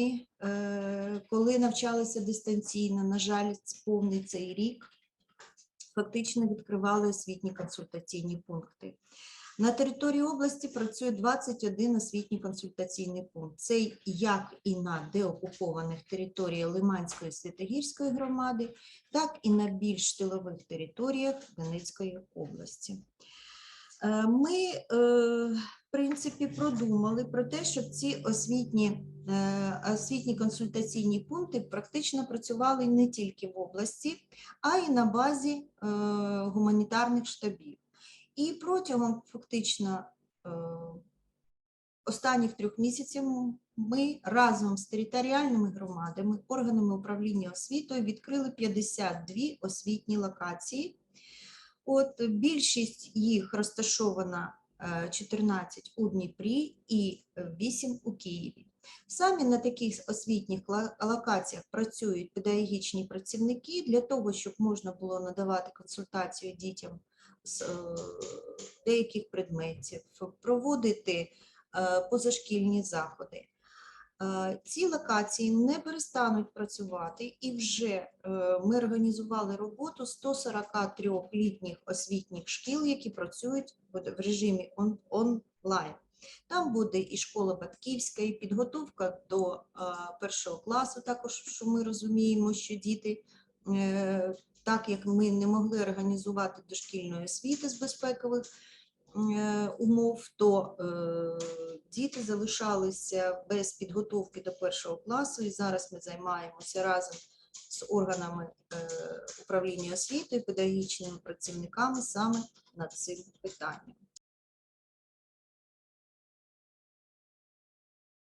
ми, е, коли навчалися дистанційно, на жаль, повний цей рік, фактично відкривали освітні консультаційні пункти. На території області працює 21 освітній консультаційний пункт. Це як і на деокупованих територіях Лиманської Святогірської громади, так і на більш тилових територіях Донецької області. Е, Ми, е, принципі, продумали про те, щоб ці освітні, е, освітні консультаційні пункти практично працювали не тільки в області, а й на базі е, гуманітарних штабів. І протягом фактично е, останніх трьох місяців ми разом з територіальними громадами, органами управління освітою відкрили 52 освітні локації. От більшість їх розташована 14 у Дніпрі і 8 у Києві. Самі на таких освітніх локаціях працюють педагогічні працівники для того, щоб можна було надавати консультацію дітям з е, деяких предметів, проводити е, позашкільні заходи. Е, Ці локації не перестануть працювати, і вже е, ми організували роботу 143 літніх освітніх шкіл, які працюють в режимі онлайн. Там буде і школа батьківська, і підготовка до е, першого класу. Також що ми розуміємо, що діти, так як ми не могли організувати дошкільної освіти з безпекових умов, то діти залишалися без підготовки до першого класу, і зараз ми займаємося разом з органами е, управління освітою, педагогічними працівниками саме над цим питанням.